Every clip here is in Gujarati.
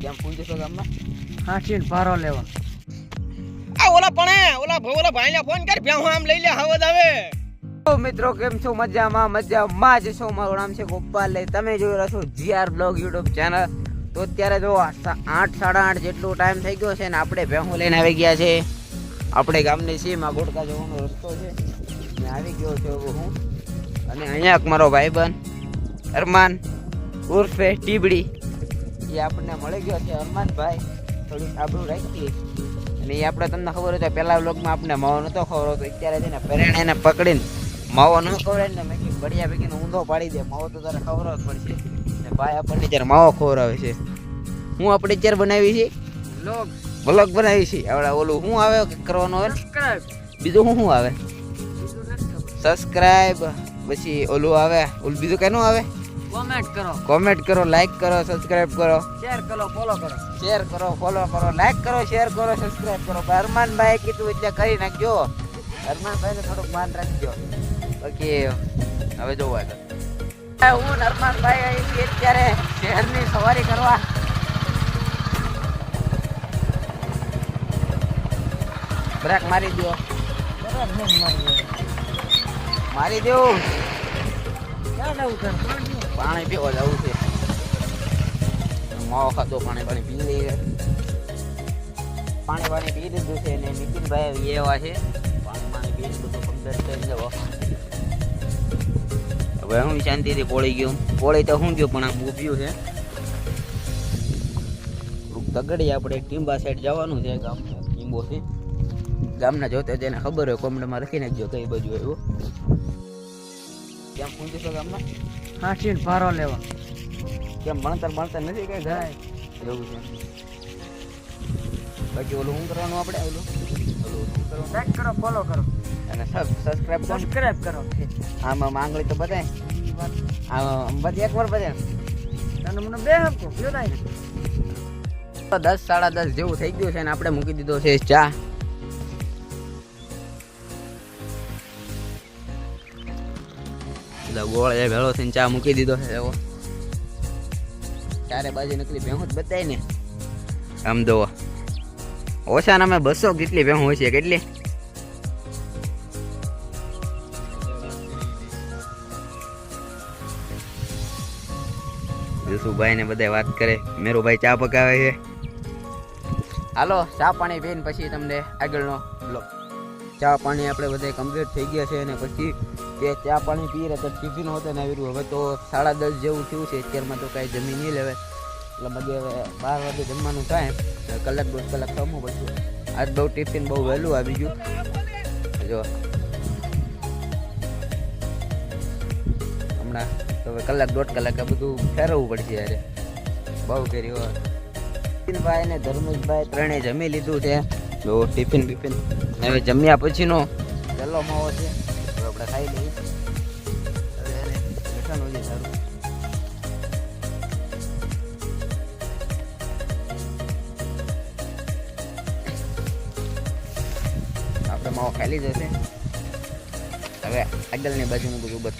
કેમ પૂછો છો ગામમાં. હાંચીને ભારો લેવા. આ ઓલા પણ ઓલા ઓલા ભાઈને ફોન કર ભ્યા આમ લઈ લે હવદ આવે. તો મિત્રો કેમ છો? મજામાં મજામાં જ છો? મારું નામ છે ગોપાલ લે તમે જોઈ રહ્યા છો જીઆર બ્લોગ યુટ્યુબ ચેનલ. તો અત્યારે જો આઠ સાડા આઠ જેટલો ટાઈમ થઈ ગયો છે ને આપણે ભેહું લઈને આવી ગયા છે. આપણે ગામની સીમાં ગોડકા જવાનો રસ્તો છે. ને આવી ગયો છે હું. અને અહીંયા મારો ભાઈબંધ અરમાન ઉર્ફે ટીબડી. એ આપણને મળી ગયો છે હનુમાનભાઈ. થોડુંક આબરું રાખી અને એ આપણે તમને ખબર હોય તો પહેલા વ્લોગમાં આપણે માવો નતો ખબર હતો અત્યારે છે ને પેરેણ એને પકડીને માવો ન ખવડાય ને મેં બળિયા ભેગીને ઊંધો પાડી દે. માવો તો તારે ખબર જ પડશે. ને ભાઈ આપણને જ્યારે માવો ખવડાવે છે. હું આપણે અત્યારે બનાવી છે? લોગ વ્લોગ બનાવી છે. આપણે ઓલું શું આવે કે કરવાનું આવે બીજું શું શું આવે? સબસ્ક્રાઇબ પછી ઓલું આવે. ઓલું બીજું કેનું આવે? કોમેન્ટ કરો. કોમેન્ટ કરો લાઈક કરો સબસ્ક્રાઇબ કરો. શેર કરો ફોલો કરો. શેર કરો ફોલો કરો. લાઈક કરો શેર કરો સબસ્ક્રાઇબ કરો. હરમાનભાઈ કીધું એટલે કરી નાખજો. હરમાનભાઈને થોડુંક માન રાખજો. બાકી હવે જોવા હું હરમાનભાઈ છીએ અત્યારે શહેરની સવારી કરવા. બ્રેક મારી દો મારી દો ક્યાં જવું પાણી પીવા જવું છે. માવો ખાધો, પાણી પાણી પી લઈએ. પાણી પાણી પી દીધું છે ને નીતિનભાઈ એવા છે. પાણી પાણી પી બધું કમ્પ્લીટ થઈ જવો હવે હું શાંતિથી પોળી ગયું. પોળી તો હું ગયું, પણ આમ ઊભ્યું છે. તગડી આપણે ટીંબા સાઈડ જવાનું છે, ગામ ટીંબો છે. ગામના જોતે જેને ખબર હોય કોમેન્ટમાં લખી નાખજો કઈ બાજુ આવ્યું. કેમ પહોંચી છો ગામમાં? હાંચીને ભારો લેવા. કેમ ભણતર ભણતર નથી કઈ ઘરે? એવું છે. બાકી ઓલું શું કરવાનું આપણે? ઓલું? ઓલું શું કરવાનું લાઈક કરો ફોલો કરો. અને સબ સબસ્ક્રાઇબ કરો. સબસ્ક્રાઇબ કરો. આમાં આંગળી તો બધાય. આમ બધી એક વાર બતાય તને મને બે હપ્તો કયો નહીં દસ સાડા દસ જેવું થઈ ગયું છે ને આપણે મૂકી દીધો છે ચા. બધા ગોળ એ ભેળો થઈને ચા મૂકી દીધો છે એવો. ચારે બાજુ નકલી ભેહું જ બતાય ને આમ દો ઓછા નામે બસો કેટલી ભેહું હોય છે કેટલી? જસુભાઈ ને બધા વાત કરે મેરુભાઈ ચા પકાવે છે. હાલો ચા પાણી પીને પછી તમને આગળનો બ્લોગ. ચા પાણી આપણે બધા કમ્પ્લીટ થઈ ગયા છે અને પછી તે ચા પાણી પી રહ્યા તો ટિફિન હોતે ને આવી હવે તો સાડા દસ જેવું થયું છે, અત્યારમાં તો કાંઈ જમી નહીં લેવાય. એટલે બધે હવે બાર વાગે જમવાનું થાય. કલાક દોઢ કલાક થવું પછી આજ બહુ ટિફિન બહુ વહેલું આવી ગયું. જો. હમણાં તો હવે કલાક દોઢ કલાક આ બધું ફેરવવું પડશે યારે. બહુ કર્યું નીતિનભાઈ ને ધર્મેશભાઈ ત્રણેય જમી લીધું છે. જો ટિફિન બિફિન. હવે જમ્યા પછીનો. પહેલો માવો છે. આપણે ખાઈ લઈએ. સારું. આપણે માવો ખાઈ લીધો છે. હવે આગળની બાજુનું બધું બત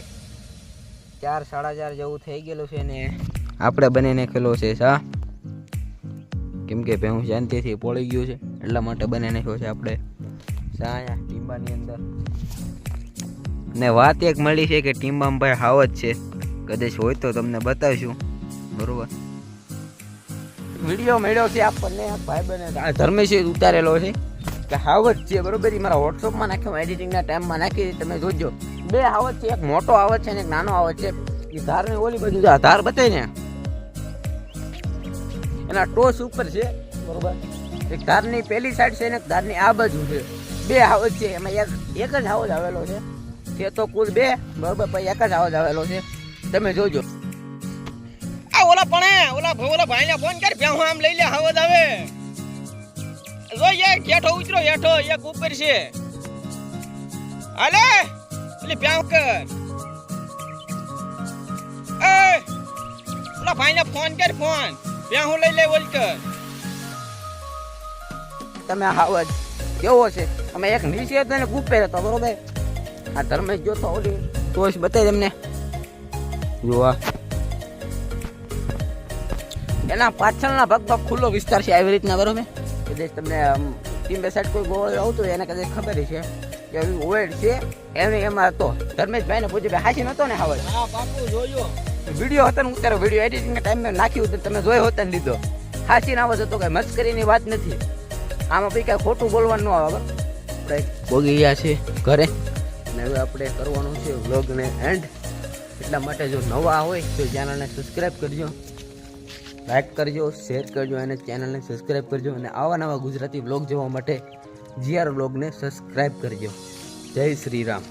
ચાર સાડા ચાર જેવું થઈ ગયેલું છે ને આપણે બની ખેલો છે, સા? કેમ કે ભેહું શાંતિથી પોળી ગયું છે. એટલા માટે બને નાખ્યો છે આપણે. ચા ટીમ્બાની અંદર. ને વાત એક મળી છે કે ટીમ્બામાં ભાઈ હાવ જ છે. કદાચ હોય તો તમને બતાવીશું. બરોબર. વીડિયો મળ્યો છે આપણને ભાઈ બને ધર્મેશે ઉતારેલો છે કે હાવ જ છે, બરોબર? એ મારા વોટ્સઅપમાં નાખ્યો, એડિટિંગના ટાઈમમાં નાખી તમે જોજો. બે આવત છે, એક મોટો આવત છે ને એક નાનો આવત છે. એ ધારની ઓલી બાજુ ધાર બતાવી ને. એના ટોચ ઉપર છે, બરોબર? એક ધારની પેલી સાઈડ છે ને ધારની આ બાજુ છે. બે હાવજ છે, એમાં એક એક જ હાવજ આવેલો છે. તે તો કુલ બે, બરોબર પછી એક જ હાવજ આવેલો છે. તમે જોજો. આ ઓલા પણ, ઓલા ઓલા ઓલા ભાઈને ફોન કર ભ્યા આમ લઈ લે હવદ આવે. જો એક હેઠો ઉતરો, હેઠો, એક ઉપર છે. હાલે? એટલે ભ્યા કર. એ, ઓલા ભાઈને ફોન કર ફોન ભ્યા હું લઈ લે, ઓલ કર. તમે હાવજ કેવો છે? અમે એક નીચે હતો ને કૂપે હતો બરોબર? આ ધર્મેશ જોતો ઓલી ટોચ બતાવી તમને જોવા એના પાછળના ભાગમાં ખુલ્લો વિસ્તાર છે આવી રીતના બરોબર? કદાચ તમને ટીમ સાઈડ કોઈ ગોળ આવતું હોય એને કદાચ ખબર છે કે ઓવેડ છે. એને એમાં હતો ધર્મેશભાઈ ને પૂછ્યું હાસી નતો ને હવે હા બાપુ જોયો. વીડિયો હતો ને ઉતારો વીડિયો એડિટિંગ ટાઈમે નાખ્યું તમે જોયો હોત ને લીધો. હાસી ના આવે તો કઈ મસ્કરીની વાત નથી. આમાં પછી કાંઈ ખોટું બોલવાનું ન આવે? આપણે ભોગી ગયા છે ઘરે. ને હવે આપણે કરવાનું છે વ્લોગને એન્ડ એટલા માટે જો નવા હોય તો ચેનલને સબસ્ક્રાઈબ કરજો. લાઈક કરજો શેર કરજો અને ચેનલને સબસ્ક્રાઈબ કરજો. અને આવા નવા ગુજરાતી વ્લોગ જોવા માટે જીઆર વ્લોગને સબસ્ક્રાઈબ કરજો. જય શ્રી રામ.